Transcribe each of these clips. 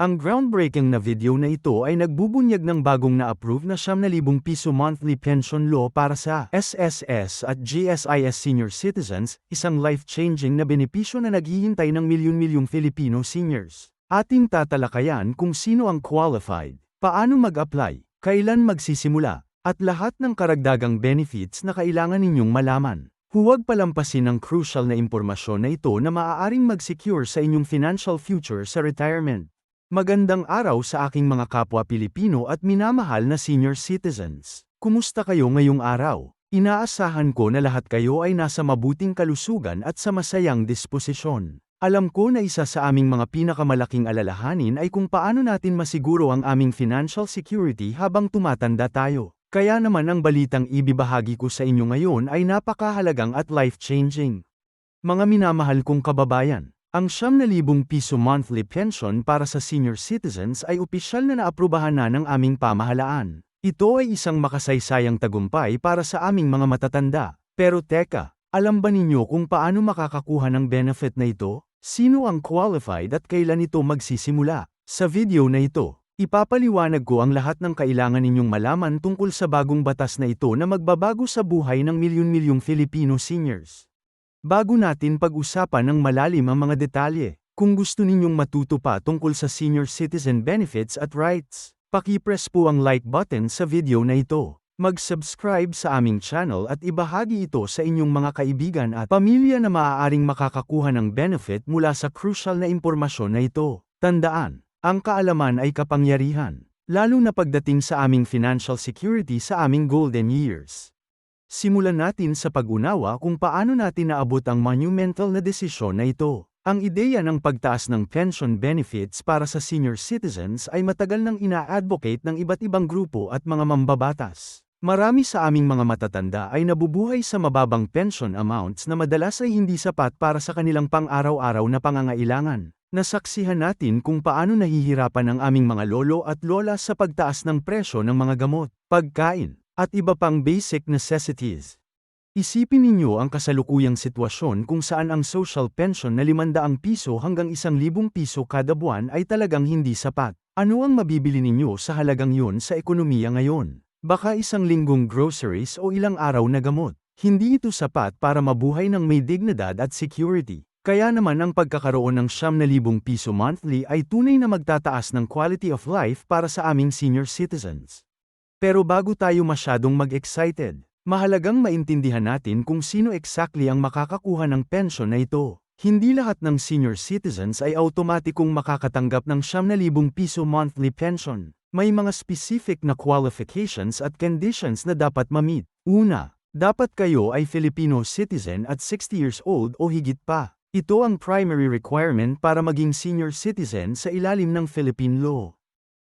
Ang groundbreaking na video na ito ay nagbubunyag ng bagong na-approve na 7,000 piso monthly pension law para sa SSS at GSIS senior citizens, isang life-changing na benepisyo na naghihintay ng milyon-milyong Filipino seniors. Ating tatalakayan kung sino ang qualified, paano mag-apply, kailan magsisimula, at lahat ng karagdagang benefits na kailangan ninyong malaman. Huwag palampasin ang crucial na impormasyon na ito na maaaring mag-secure sa inyong financial future sa retirement. Magandang araw sa aking mga kapwa Pilipino at minamahal na senior citizens. Kumusta kayo ngayong araw? Inaasahan ko na lahat kayo ay nasa mabuting kalusugan at sa masayang disposisyon. Alam ko na isa sa aming mga pinakamalaking alalahanin ay kung paano natin masiguro ang aming financial security habang tumatanda tayo. Kaya naman ang balitang ibibahagi ko sa inyo ngayon ay napakahalagang at life-changing. Mga minamahal kong kababayan, ang 7,000 piso monthly pension para sa senior citizens ay opisyal na naaprubahan na ng aming pamahalaan. Ito ay isang makasaysayang tagumpay para sa aming mga matatanda. Pero teka, alam ba ninyo kung paano makakakuha ng benefit na ito? Sino ang qualified at kailan ito magsisimula? Sa video na ito, ipapaliwanag ko ang lahat ng kailangan ninyong malaman tungkol sa bagong batas na ito na magbabago sa buhay ng milyon-milyong Filipino seniors. Bago natin pag-usapan ng malalim ang mga detalye, kung gusto ninyong matuto pa tungkol sa senior citizen benefits at rights, pakipress po ang like button sa video na ito. Mag-subscribe sa aming channel at ibahagi ito sa inyong mga kaibigan at pamilya na maaaring makakakuha ng benefit mula sa crucial na impormasyon na ito. Tandaan, ang kaalaman ay kapangyarihan, lalo na pagdating sa aming financial security sa aming golden years. Simulan natin sa pag-unawa kung paano natin naabot ang monumental na desisyon na ito. Ang ideya ng pagtaas ng pension benefits para sa senior citizens ay matagal nang ina-advocate ng iba't ibang grupo at mga mambabatas. Marami sa aming mga matatanda ay nabubuhay sa mababang pension amounts na madalas ay hindi sapat para sa kanilang pang-araw-araw na pangangailangan. Nasaksihan natin kung paano nahihirapan ang aming mga lolo at lola sa pagtaas ng presyo ng mga gamot, pagkain, at iba pang basic necessities. Isipin ninyo ang kasalukuyang sitwasyon kung saan ang social pension na 500 piso hanggang 1,000 piso kada buwan ay talagang hindi sapat. Ano ang mabibili ninyo sa halagang yun sa ekonomiya ngayon? Baka isang linggong groceries o ilang araw na gamot. Hindi ito sapat para mabuhay ng may dignidad at security. Kaya naman ang pagkakaroon ng 7,000 piso monthly ay tunay na magtataas ng quality of life para sa aming senior citizens. Pero bago tayo masyadong mag-excited, mahalagang maintindihan natin kung sino exactly ang makakakuha ng pension na ito. Hindi lahat ng senior citizens ay automatikong makakatanggap ng 7,000 piso monthly pension. May mga specific na qualifications at conditions na dapat ma-meet. Una, dapat kayo ay Filipino citizen at 60 years old o higit pa. Ito ang primary requirement para maging senior citizen sa ilalim ng Philippine law.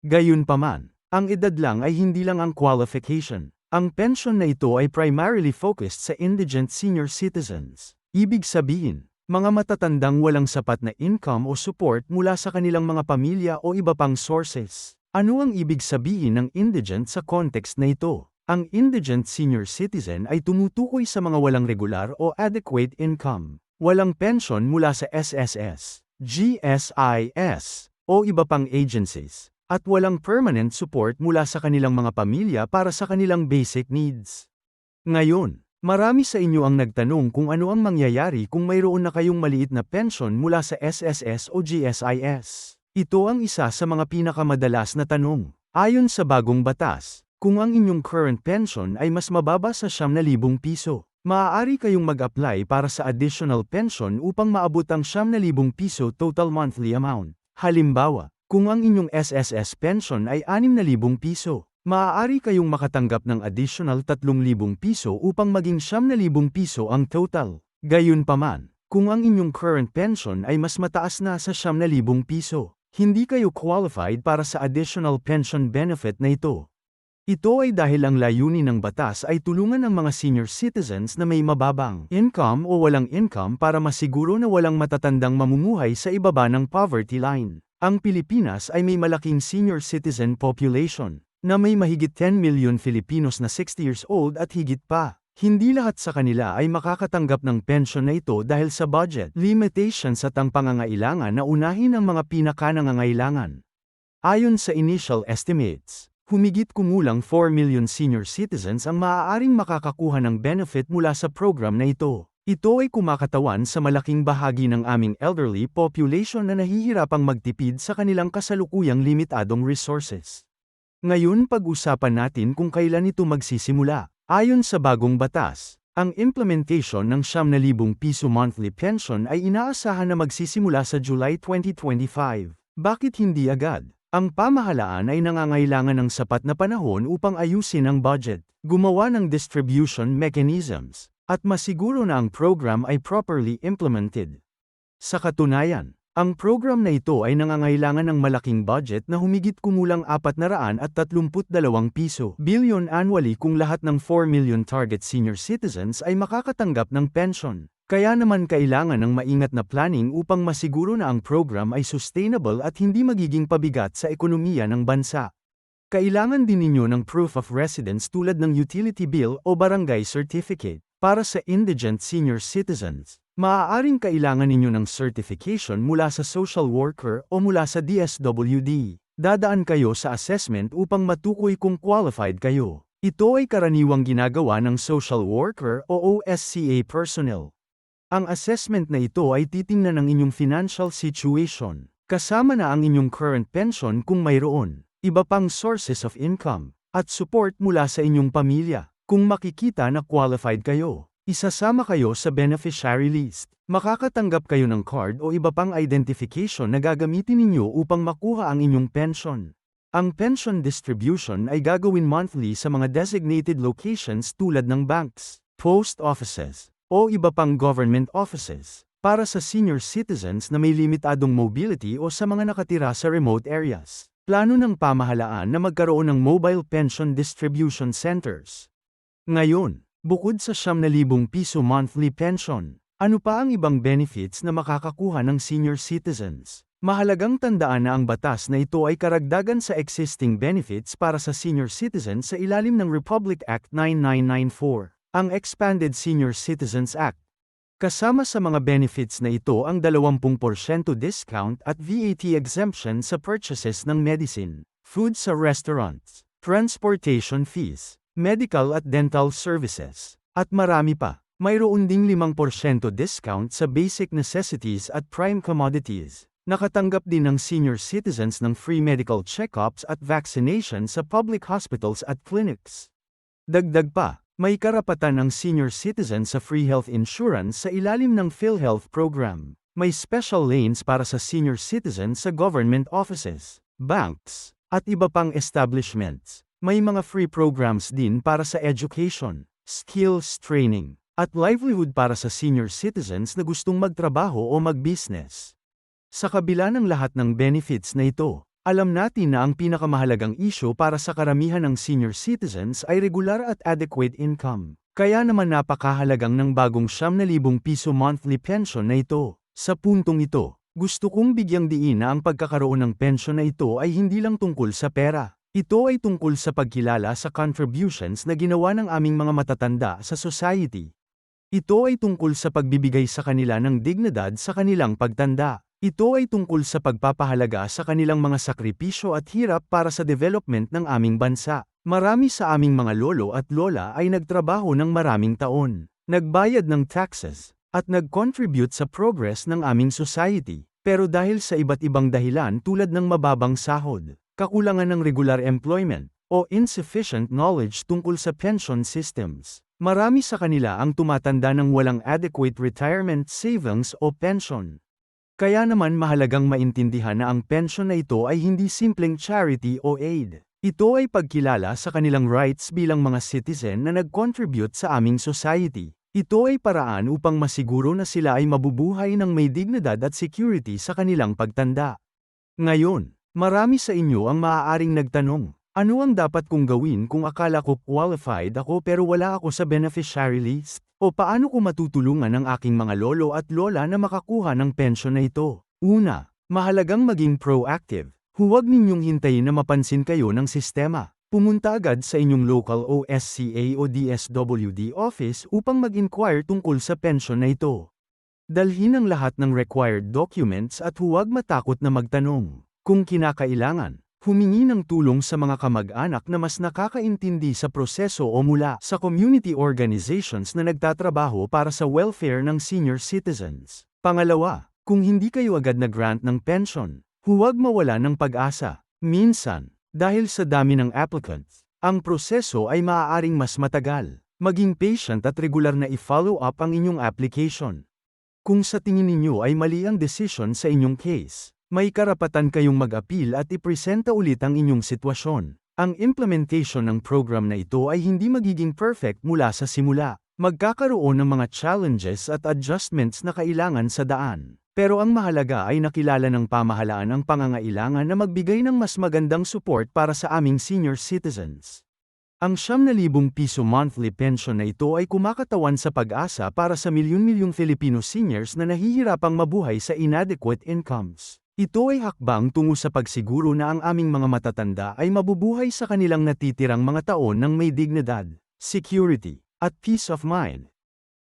Gayunpaman, ang edad lang ay hindi lang ang qualification. Ang pension na ito ay primarily focused sa indigent senior citizens. Ibig sabihin, mga matatandang walang sapat na income o support mula sa kanilang mga pamilya o iba pang sources. Ano ang ibig sabihin ng indigent sa context na ito? Ang indigent senior citizen ay tumutukoy sa mga walang regular o adequate income, walang pension mula sa SSS, GSIS, o iba pang agencies, at walang permanent support mula sa kanilang mga pamilya para sa kanilang basic needs. Ngayon, marami sa inyo ang nagtanong kung ano ang mangyayari kung mayroon na kayong maliit na pension mula sa SSS o GSIS. Ito ang isa sa mga pinakamadalas na tanong. Ayon sa bagong batas, kung ang inyong current pension ay mas mababa sa 7,000 piso, maaari kayong mag-apply para sa additional pension upang maabot ang 7,000 piso total monthly amount. Halimbawa, kung ang inyong SSS pension ay 6,000 piso, maaari kayong makatanggap ng additional 3,000 piso upang maging 7,000 piso ang total. Gayunpaman, kung ang inyong current pension ay mas mataas na sa 7,000 piso, hindi kayo qualified para sa additional pension benefit na ito. Ito ay dahil ang layunin ng batas ay tulungan ang mga senior citizens na may mababang income o walang income para masiguro na walang matatandang mamumuhay sa ibaba ng poverty line. Ang Pilipinas ay may malaking senior citizen population, na may mahigit 10 million Filipinos na 60 years old at higit pa. Hindi lahat sa kanila ay makakatanggap ng pensyon na ito dahil sa budget limitations at ang pangangailangan na unahin ang mga pinakanangangailangan. Ayon sa initial estimates, humigit kumulang 4 million senior citizens ang maaaring makakakuha ng benefit mula sa program na ito. Ito ay kumakatawan sa malaking bahagi ng aming elderly population na nahihirapang magtipid sa kanilang kasalukuyang limitadong resources. Ngayon pag-usapan natin kung kailan ito magsisimula. Ayon sa bagong batas, ang implementation ng 7,000 piso monthly pension ay inaasahan na magsisimula sa July 2025. Bakit hindi agad? Ang pamahalaan ay nangangailangan ng sapat na panahon upang ayusin ang budget, gumawa ng distribution mechanisms, at masiguro na ang program ay properly implemented. Sa katunayan, ang program na ito ay nangangailangan ng malaking budget na humigit kumulang 432 piso billion annually kung lahat ng 4 million target senior citizens ay makakatanggap ng pension. Kaya naman kailangan ng maingat na planning upang masiguro na ang program ay sustainable at hindi magiging pabigat sa ekonomiya ng bansa. Kailangan din ninyo ng proof of residence tulad ng utility bill o barangay certificate. Para sa indigent senior citizens, maaaring kailangan ninyo ng certification mula sa social worker o mula sa DSWD. Dadaan kayo sa assessment upang matukoy kung qualified kayo. Ito ay karaniwang ginagawa ng social worker o OSCA personnel. Ang assessment na ito ay titingnan ng inyong financial situation, kasama na ang inyong current pension kung mayroon, iba pang sources of income, at support mula sa inyong pamilya. Kung makikita na qualified kayo, isasama kayo sa beneficiary list. Makakatanggap kayo ng card o iba pang identification na gagamitin ninyo upang makuha ang inyong pension. Ang pension distribution ay gagawin monthly sa mga designated locations tulad ng banks, post offices, o iba pang government offices, para sa senior citizens na may limitadong mobility o sa mga nakatira sa remote areas. Plano ng pamahalaan na magkaroon ng mobile pension distribution centers. Ngayon, bukod sa 7,000 piso monthly pension, ano pa ang ibang benefits na makakakuha ng senior citizens? Mahalagang tandaan na ang batas na ito ay karagdagan sa existing benefits para sa senior citizens sa ilalim ng Republic Act 9994. Ang Expanded Senior Citizens Act. Kasama sa mga benefits na ito ang 20% discount at VAT exemption sa purchases ng medicine, food sa restaurants, transportation fees, medical at dental services, at marami pa. Mayroon ding 5% discount sa basic necessities at prime commodities. Nakatanggap din ng senior citizens ng free medical checkups at vaccination sa public hospitals at clinics. Dagdag pa, may karapatan ang senior citizen sa free health insurance sa ilalim ng PhilHealth program. May special lanes para sa senior citizen sa government offices, banks, at iba pang establishments. May mga free programs din para sa education, skills training, at livelihood para sa senior citizens na gustong magtrabaho o mag-business. Sa kabila ng lahat ng benefits na ito, alam natin na ang pinakamahalagang isyo para sa karamihan ng senior citizens ay regular at adequate income. Kaya naman napakahalagang ng bagong 7,000 piso monthly pension na ito. Sa puntong ito, gusto kong bigyang diin na ang pagkakaroon ng pension na ito ay hindi lang tungkol sa pera. Ito ay tungkol sa pagkilala sa contributions na ginawa ng aming mga matatanda sa society. Ito ay tungkol sa pagbibigay sa kanila ng dignidad sa kanilang pagtanda. Ito ay tungkol sa pagpapahalaga sa kanilang mga sakripisyo at hirap para sa development ng aming bansa. Marami sa aming mga lolo at lola ay nagtrabaho ng maraming taon, nagbayad ng taxes, at nag-contribute sa progress ng aming society. Pero dahil sa iba't ibang dahilan tulad ng mababang sahod, kakulangan ng regular employment, o insufficient knowledge tungkol sa pension systems, marami sa kanila ang tumatanda ng walang adequate retirement savings o pension. Kaya naman mahalagang maintindihan na ang pension na ito ay hindi simpleng charity o aid. Ito ay pagkilala sa kanilang rights bilang mga citizen na nag-contribute sa aming society. Ito ay paraan upang masiguro na sila ay mabubuhay ng may dignidad at security sa kanilang pagtanda. Ngayon, marami sa inyo ang maaaring nagtanong, ano ang dapat kong gawin kung akala ko qualified ako pero wala ako sa beneficiary list? O paano ko matutulungan ang aking mga lolo at lola na makakuha ng pensyon na ito? Una, mahalagang maging proactive. Huwag ninyong hintayin na mapansin kayo ng sistema. Pumunta agad sa inyong local OSCA o DSWD office upang mag-inquire tungkol sa pensyon na ito. Dalhin ang lahat ng required documents at huwag matakot na magtanong. Kung kinakailangan, Humingi ng tulong sa mga kamag-anak na mas nakakaintindi sa proseso o mula sa community organizations na nagtatrabaho para sa welfare ng senior citizens. Pangalawa, kung hindi kayo agad nag-grant ng pension, huwag mawala ng pag-asa. Minsan, dahil sa dami ng applicants, ang proseso ay maaaring mas matagal. Maging patient at regular na i-follow up ang inyong application. Kung sa tingin ninyo ay mali ang decision sa inyong case, may karapatan kayong mag-appeal at ipresenta ulit ang inyong sitwasyon. Ang implementation ng program na ito ay hindi magiging perfect mula sa simula. Magkakaroon ng mga challenges at adjustments na kailangan sa daan. Pero ang mahalaga ay nakilala ng pamahalaan ang pangangailangan na magbigay ng mas magandang support para sa aming senior citizens. Ang 7,000 piso monthly pension na ito ay kumakatawan sa pag-asa para sa milyon-milyong Filipino seniors na nahihirapang mabuhay sa inadequate incomes. Ito ay hakbang tungo sa pagsiguro na ang aming mga matatanda ay mabubuhay sa kanilang natitirang mga taon ng may dignidad, security, at peace of mind.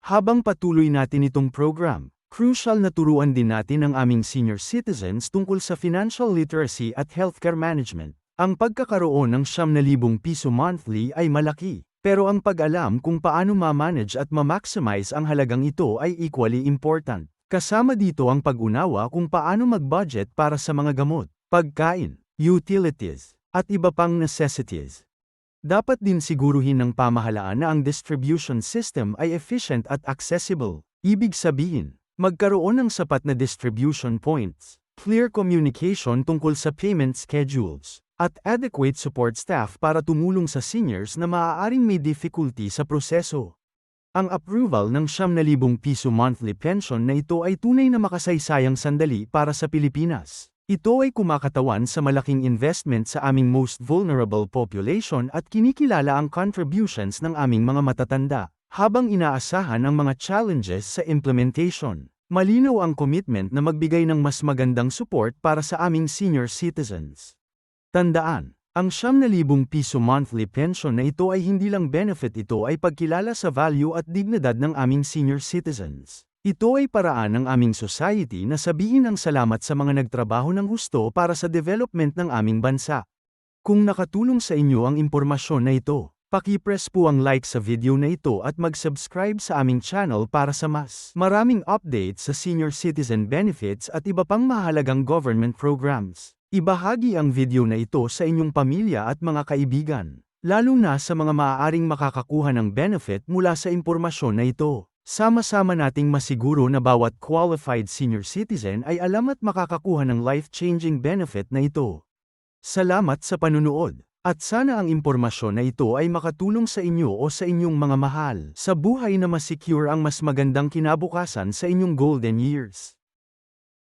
Habang patuloy natin itong program, crucial na turuan din natin ang aming senior citizens tungkol sa financial literacy at healthcare management. Ang pagkakaroon ng 7,000 piso monthly ay malaki, pero ang pag-alam kung paano ma-manage at ma-maximize ang halagang ito ay equally important. Kasama dito ang pag-unawa kung paano mag-budget para sa mga gamot, pagkain, utilities, at iba pang necessities. Dapat din siguruhin ng pamahalaan na ang distribution system ay efficient at accessible. Ibig sabihin, magkaroon ng sapat na distribution points, clear communication tungkol sa payment schedules, at adequate support staff para tumulong sa seniors na maaaring may difficulty sa proseso. Ang approval ng 7,000 piso monthly pension na ito ay tunay na makasaysayang sandali para sa Pilipinas. Ito ay kumakatawan sa malaking investment sa aming most vulnerable population at kinikilala ang contributions ng aming mga matatanda, habang inaasahan ang mga challenges sa implementation. Malinaw ang commitment na magbigay ng mas magandang support para sa aming senior citizens. Tandaan, ang 7,000 piso monthly pension na ito ay hindi lang benefit ito ay pagkilala sa value at dignidad ng aming senior citizens. Ito ay paraan ng aming society na sabihin ang salamat sa mga nagtrabaho ng gusto para sa development ng aming bansa. Kung nakatulong sa inyo ang impormasyon na ito, Paki-press po ang like sa video na ito at mag-subscribe sa aming channel para sa mas maraming updates sa senior citizen benefits at iba pang mahalagang government programs. Ibahagi ang video na ito sa inyong pamilya at mga kaibigan, lalo na sa mga maaaring makakakuha ng benefit mula sa impormasyon na ito. Sama-sama nating masiguro na bawat qualified senior citizen ay alam at makakakuha ng life-changing benefit na ito. Salamat sa panunood. At sana ang impormasyon na ito ay makatulong sa inyo o sa inyong mga mahal sa buhay na mas secure ang mas magandang kinabukasan sa inyong golden years.